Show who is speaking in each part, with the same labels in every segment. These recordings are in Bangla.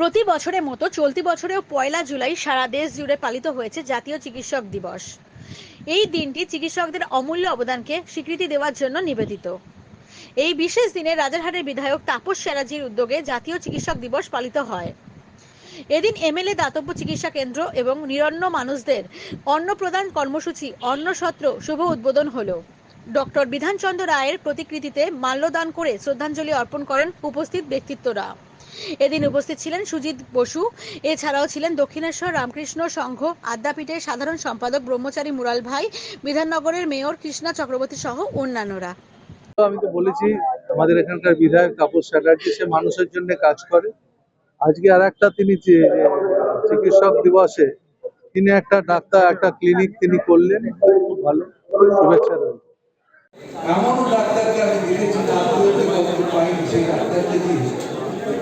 Speaker 1: প্রতি বছরের মতো চলতি বছরেও পয়লা জুলাই সারা দেশ জুড়ে পালিত হয়েছে জাতীয় চিকিৎসক দিবস। এই দিনটি চিকিৎসকদের অমূল্য অবদানকে স্বীকৃতি দেওয়ার জন্য নিবেদিত। এই বিশেষ দিনে রাজারহাটের বিধায়ক তাপস চ্যাটার্জির উদ্যোগে জাতীয় চিকিৎসক দিবস পালিত হয়। এদিন এমএলএ দাতব্য চিকিৎসা কেন্দ্র এবং নিরন্ন মানুষদের অন্ন প্রদান কর্মসূচি অন্ন সত্র শুভ উদ্বোধন হলো। ডক্টর বিধানচন্দ্র রায়ের প্রতিকৃতিতে মাল্যদান করে শ্রদ্ধাঞ্জলি অর্পণ করেন উপস্থিত ব্যক্তিত্বরা। এদিন উপস্থিত ছিলেন সুজিত বসু এছাড়াও ছিলেন দক্ষিণেশ্বর রামকৃষ্ণ সংঘ আদ্যাপীঠের সাধারণ সম্পাদক ব্রহ্মচারী মুরাল ভাই বিধাননগরের মেয়র কৃষ্ণা চক্রবর্তী সহ অন্যান্যরা।
Speaker 2: আমি তো বলেছি আমাদের এখানকার বিধায়ক তাপস চ্যাটার্জি সে মানুষের জন্য কাজ করে। আজকে আর একটা তিনি যে চিকিৎসক দিবসে তিনি একটা ডাক্তার একটা ক্লিনিক তিনি করলেন। খুব ভালো শুভেচ্ছা রইল।
Speaker 3: এমনও ডাক্তারকে আমি দেখেছি রাত্রিতে খবর পাইনি সেই ডাক্তারকে দিয়ে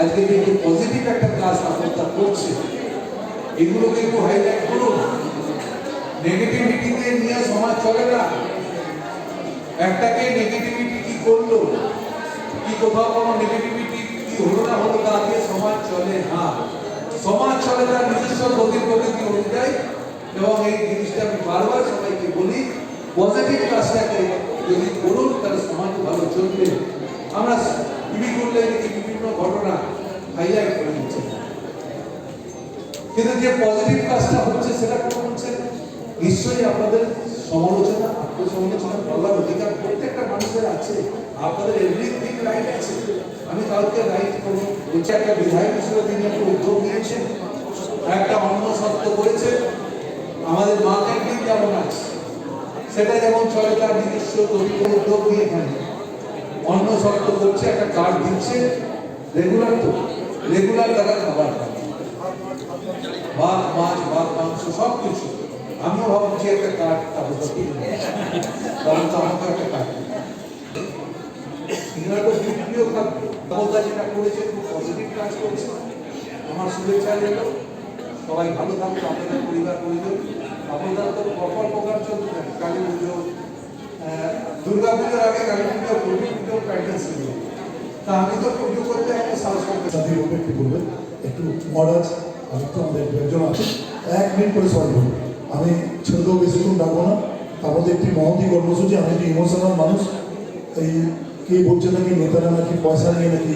Speaker 3: আজকে যে পজিটিভ একটা কাজ আপনারা করছে এগুলোকে একটু হাইলাইট করুন। নেগেটিভিটিতে নিয়ে সমাজ চলে না। একটাকে নেগেটিভিটি কি করল? কি কোথাও কোনো নেগেটিভিটি কি হলো না হলো তা দিয়ে সমাজ চলে না। সমাজ চলে তার নিজস্ব গতি প্রকৃতি অনুযায়ী এবং এই জিনিসটা আমি বারবার সবাইকে বলি পজিটিভ কাজটাকে যদি করুন, তাহলে সমাজ ভালো চলবে। আমরা টিভি দেখি বিভিন্ন ঘটনা হাইলাইট করে দিচ্ছে। কিন্তু যে পজিটিভ কাজটা হচ্ছে সেটা হচ্ছে? নিশ্চয়ই আপনাদের সমালোচনা, আত্মসমালোচনা বলার অধিকার প্রত্যেকটা মানুষের আছে। আপনাদের এভরিথিং রাইট আছে। আমি কাউকে রাইট করব। বলছি, একটা বিধায়ক হিসেবে তিনি একটা উদ্যোগ নিয়েছেন। একটা অন্য সত্য করেছে। আমাদের মার্কেটিং যেমন আছে? সেটা যেমন চলে তার নিজস্ব উদ্যোগ নিয়ে এখানে অন্য শর্ত করছে একটা কার্ড দিচ্ছে রেগুলার তো রেগুলার তারা খাবার খায়। ভাত, মাছ, ভাত, মাংস সব কিছু আমিও ভাবছি একটা কার্ড তারপর কারণ তো আমাকে একটা কার্ড করেছে, খুব পজিটিভ কাজ করেছে। আমার শুভেচ্ছা রইল। সবাই ভালো থাকুন আপনাদের পরিবার, পরিজন। আপনাদের তো প্রকল্প প্রোগ্রাম চলছে। কালী পুজো দুর্গা পুজোর আগে কালী পুজো দুর্গা পুজো প্যাটার্ন ছিল। তা আমি তো পুজো করতে একটা সাহস করতে
Speaker 4: উপর একটু বলবেন, একটু মহারাজ, আমি তো আমাদের একজন আছে। এক মিনিট করে বলব আমি বেশিক্ষণ ডাকবো না। তার মধ্যে একটি মহতি কর্মসূচি, আমি একটি ইমোশনাল মানুষ। এই কে বলছে নাকি, নেতারা নাকি, পয়সা নিয়ে নাকি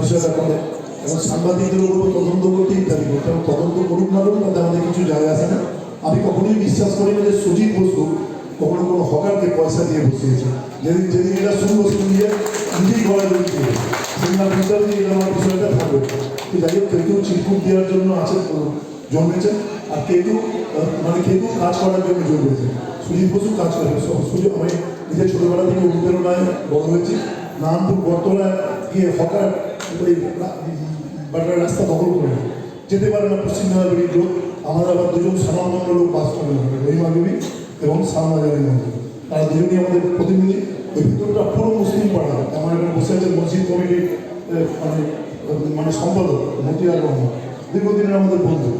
Speaker 4: বিষয়টা করে। এবং সাংবাদিকদের উপর তদন্ত করতে ইত্যাদি করতে। তদন্ত করুক না করুক, তাতে আমাদের কিছু যায় আসে না। আমি কখনোই বিশ্বাস করি না যে সুজিত বসু কখনো কোনো হকারকে পয়সা দিয়ে বসিয়েছে যেদিন যেদিন এটা শুনব দিয়ে নিজেই গলায় লড়িয়ে সেদিন আর ভিতরে দিয়ে এরা আমার বিষয়টা থাকবে তো যাই হোক কেউ কেউ চিরকুট দেওয়ার জন্য আছে আহ, জন্মেছেন। আর কেউ কেউ মানে কেউ কেউ কাজ করার জন্য জন্মেছে সুজিত বসু কাজ করে। সুজিত আমি নিজের ছোটোবেলা থেকে অনুপ্রেরণায় বড় হয়েছি। নামপুর বর্তমানে গিয়ে হকার ওই বাটার রাস্তা দখল করে যেতে পারে না পশ্চিম মেদিনীপুর লোক। আমাদের আবার দুজন সামান্য লোক বাস করে রহিমা দেবী এবং সালমাজারি মন্দির তারা দুজনই আমাদের প্রতিনিধি, ওই ভিতরটা পুরো মুসলিম পাড়া। আমার এখানে বসে আছে মসজিদ কমিটির মানে মানে সম্পাদক মতিয়ার রহমান। দীর্ঘদিনের আমাদের বন্ধু।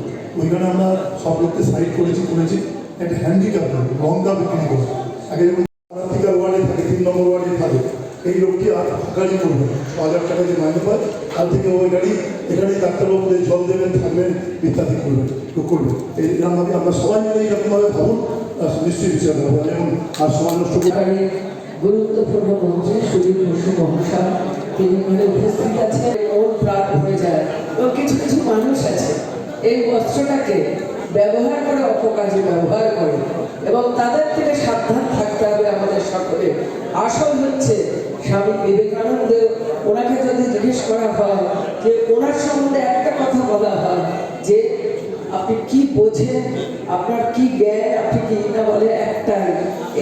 Speaker 4: ওইখানে আমরা সব লোককে সাইড করেছি করেছি। একটা হ্যান্ডিক্যাপ লঙ্কা বিক্রি করে। আগে যেমন ওয়ার্ডে থাকে, তিন নম্বর ওয়ার্ডে থাকে, এই লোকটি আর গাড়ি করবে ছ হাজার টাকা যে মাইনে পায়, তার থেকে ওই গাড়ি এখানে ডাক্তারবাবুদের জল দেবেন, থাকবেন, ইত্যাদি করবেন তো করবে। এই এরকমভাবে আমরা সবাই মিলে এইরকমভাবে ভাবুন আর সমাজ নষ্ট
Speaker 5: গুরুত্বপূর্ণ মন্ত্রী সুদীপ বসু মহাশয়, তিনি উপস্থিত আছেন ওর প্রাণ হয়ে যায়। এবং কিছু কিছু মানুষ আছে, এই বস্ত্রটাকে ব্যবহার করে, অপকাজে ব্যবহার করে, এবং তাদের থেকে সাবধান থাকতে হবে আমাদের সকলে। আসল হচ্ছে স্বামী বিবেকানন্দ ওনাকে যদি জিজ্ঞেস করা হয়, যে ওনার সম্বন্ধে একটা কথা বলা হয় আপনি কি বোঝেন? আপনার কি জ্ঞান? আপনি কি না বলে একটাই,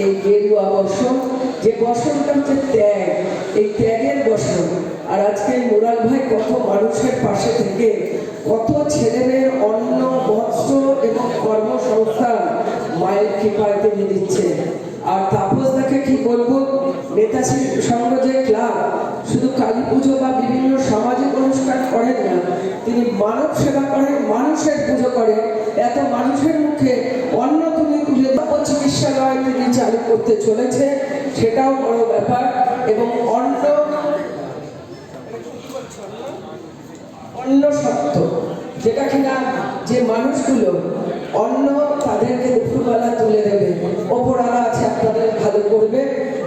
Speaker 5: এই গেরুয়া বসন যে বসনটা হচ্ছে ত্যাগ, এই ত্যাগের বসন আর আজকে মোরাল ভাই কত মানুষের পাশে থেকে, কত ছেলেমেয়ের অন্ন, বস্ত্র এবং কর্মসংস্থান মায়ের কৃপায় তিনি দিচ্ছে আর তাপস দাকে কি বলব? নেতাজি সংঘ যে ক্লাব, শুধু কালী পুজো বা বিভিন্ন সামাজিক অনুষ্ঠান করেন না তিনি মানব সেবা করেন, মানুষের পুজো করেন। এত মানুষের মুখে অন্য তুমি তুলে চিকিৎসালয় তিনি চালু করতে চলেছে, সেটাও বড় ব্যাপার। এবং অন্য অন্য সত্য যেটা কিনা যে মানুষগুলো অন্য তাদেরকে দুপুরবেলা তুলে দেবে ওপরালা আছে আপনাদের ভালো করবে,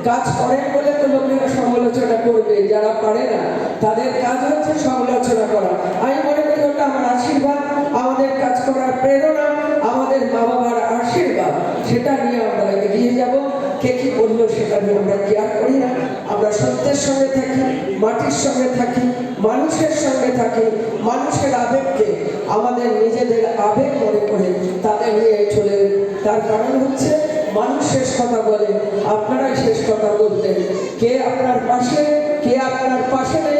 Speaker 5: কাজ করেন বলে তো লোকেরা সমালোচনা করবে, যারা পারে না, তাদের কাজ হচ্ছে সমালোচনা করা। আমি মনে করি ওটা আমার আশীর্বাদ, আমাদের কাজ করার প্রেরণা, আমাদের মা বাবার আশীর্বাদ, সেটা নিয়ে আমরা এগিয়ে যাব। কে কি করল সেটা নিয়ে আমরা কেয়ার করি না? আমরা সত্যের সঙ্গে থাকি, মাটির সঙ্গে থাকি, মানুষের সঙ্গে থাকি। মানুষের আবেগকে আমাদের নিজেদের আবেগ মনে করে তাদের নিয়ে চলে তার কারণ হচ্ছে মানুষ শেষ কথা বলে, আপনারাই শেষ কথা বলতেন। কে আপনার পাশে, কে আপনার পাশে নেই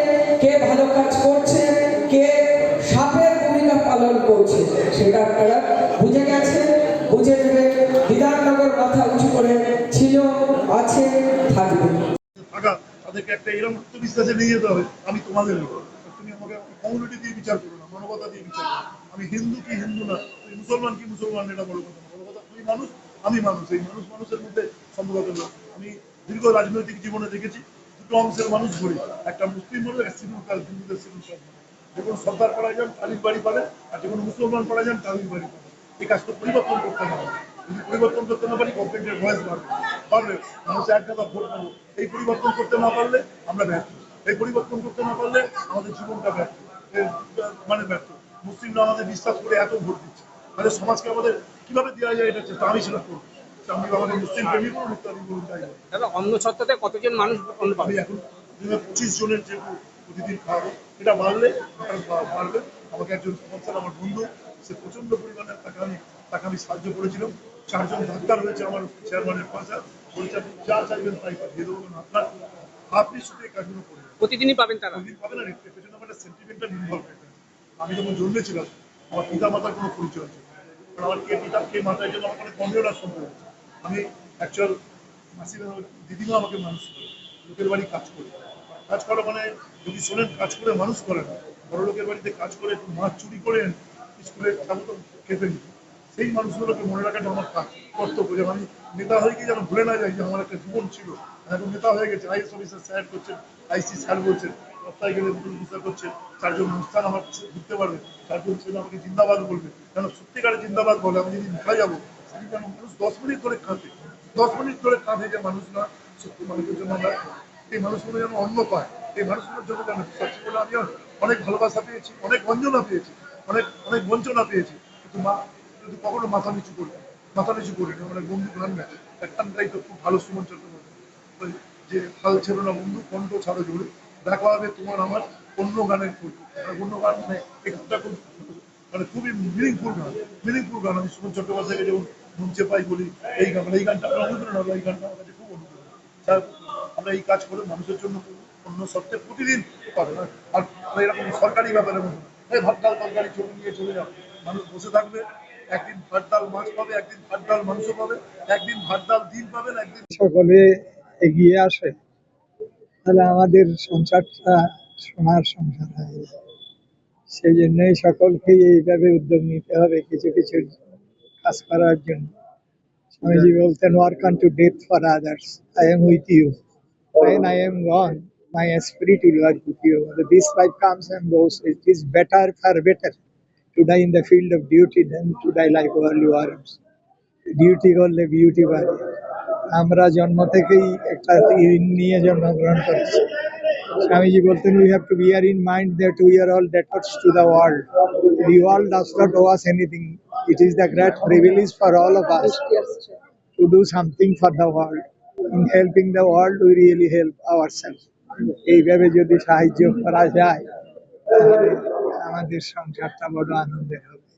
Speaker 4: একটা এরকম আত্মবিশ্বাসে নিয়ে যেতে হবে। আমি তোমাদের তুমি আমাকে কমিউনিটি দিয়ে বিচার করো না, মানবতা দিয়ে বিচার করো আমি হিন্দু কি হিন্দু না? তুই মুসলমান কি মুসলমান, এটা বড় কথা। না। বড় কথা তুই মানুষ, আমি মানুষ। এই মানুষ মানুষের মধ্যে সম্ভবত লোক আমি দীর্ঘ রাজনৈতিক জীবনে দেখেছি, দুটো অংশের মানুষ ঘুরি। একটা মুসলিম বলে একটা সিভিল কাজ হিন্দুদের সিভিল কাজ যে কোনো সর্দার পড়া যান কালির বাড়ি পাবে আর যে কোনো মুসলমান পড়া যান কালির বাড়ি পাবে এই কাজটা পরিবর্তন করতে হবে। যদি পরিবর্তন করতে না পারি গভর্নমেন্টের ভয়েস বাড়বে। পারবে মানুষ এক টাকা ভোট পাবো এই পরিবর্তন করতে না পারলে আমরা ব্যর্থ। এই পরিবর্তন করতে না পারলে আমাদের জীবনটা ব্যর্থ। মানে ব্যর্থ। মুসলিমরা আমাদের বিশ্বাস করে এত ভোট দিচ্ছে। তাহলে সমাজকে আমাদের কীভাবে দেওয়া যায় এটা চেষ্টা? আমি সেটা করব। আমি আমাদের মুসলিম প্রেমী করুন ইত্যাদি করুন তাই
Speaker 6: দাদা অন্ন সত্ত্বতে কতজন মানুষ পাবে
Speaker 4: এখন পঁচিশ জনের যে প্রতিদিন খাওয়াবো এটা বাড়লে বাড়বে আমাকে একজন স্পন্সর আমার বন্ধু সে প্রচণ্ড পরিমাণে তাকে আমি তাকে আমি সাহায্য করেছিলাম। চারজন ডাক্তার হয়েছে আমার চেয়ারম্যানের পাশা। যা চাইবেন তাই পাঠিয়ে দেবো আপনার আপনি শুধু এই কাজগুলো করে
Speaker 6: প্রতিদিনই পাবেন তারা?
Speaker 4: পেছনে আমার ইনভলভ আমি যখন জন্মেছিলাম আমার পিতা মাতার কোনো পরিচয়। কারণ আমার কে পিতা কে মাতার জন্য আমার সম্পর্ক আছে। আমি অ্যাকচুয়াল মাসিমা দিদিমা আমাকে মানুষ করে লোকের বাড়ি কাজ করে। কাজ করা মানে যদি শোনেন কাজ করে মানুষ করে না বড় লোকের বাড়িতে কাজ করে মাছ চুরি করেন স্কুলে তো খেতে নিত সেই মানুষগুলোকে মনে রাখাটা আমার কর্তব্য যেন আমি নেতা হয়ে গিয়ে যেন ভুলে না যাই যে আমার একটা জীবন ছিল। এখন নেতা হয়ে গেছে আইএস অফিসার স্যার করছেন আইসি স্যার বলছেন রাস্তায় গেলে নতুন বিচার করছে চারজন অনুষ্ঠান আমার ঘুরতে পারবে, চারজন ছেলে আমাকে জিন্দাবাদ বলবে। কেন সত্যিকারে জিন্দাবাদ বলে আমি যদি মারা যাব, সেদিন যেন মানুষ দশ মিনিট ধরে কাঁদে। দশ মিনিট ধরে কাঁদে যে মানুষ না সত্যি মানুষের জন্য আমরা এই মানুষগুলো যেন অন্ন পায়। এই মানুষগুলোর জন্য কেন বলে আমি অনেক ভালোবাসা পেয়েছি, অনেক বঞ্চনা পেয়েছি, অনেক অনেক বঞ্চনা পেয়েছি। কিন্তু মা কিন্তু কখনো মাথা নিচু করি, মাথা নিচু করি না মানে বন্ধু গান না একটানটাই তো খুব ভালো সুমন চট্টোপাধ্যায়। যে হাল ছিল না বন্ধু, কণ্ঠ ছাড়ো জোরে, দেখা হবে তোমার আমার অন্য গানের মানে অন্য গান মানে একটা খুব মানে খুবই মিনিংফুল গান মিনিংফুল গান। আমি সুমন চট্টোপাধ্যায়কে যেমন মঞ্চে পাই বলি, এই গান মানে এই গানটা আমার অনুপ্রেরণা এই গানটা আমার কাছে খুব অনুপ্রেরণা। স্যার, আমরা এই কাজ করে মানুষের জন্য। অন্য সত্ত্বে প্রতিদিন পাবে আর আর এরকম সরকারি ব্যাপারের মতো। এই ভাত, ডাল, তরকারি ছবি নিয়ে চলে যাবে মানুষ বসে থাকবে
Speaker 7: সকলে এগিয়ে আসে তাহলে আমাদের সংসারটা সোনার সংসার হয়ে সেই জন্যই সকলকে এইভাবে উদ্যোগ নিতে হবে কিছু কিছু কাজ করার জন্য। স্বামীজি বলতেন work on to death for others I am with you when I am gone, my spirit will work with you. This life comes and goes. It is better, far better. to die in the field of duty than to die like worldly worms. Duty করলে বিউটি বাড়ে আমরা জন্ম থেকেই একটা ঋণ নিয়ে জন্মগ্রহণ করেছি স্বামীজি বলতেন we have to bear in mind that we are all debtors to the world the world does not owe us anything it is the great privilege for all of us to do something for the world. In helping the world, we really help ourselves. এইভাবে যদি সাহায্য করা যায় তাহলে আমাদের সংসারটা বড় আনন্দের হবে।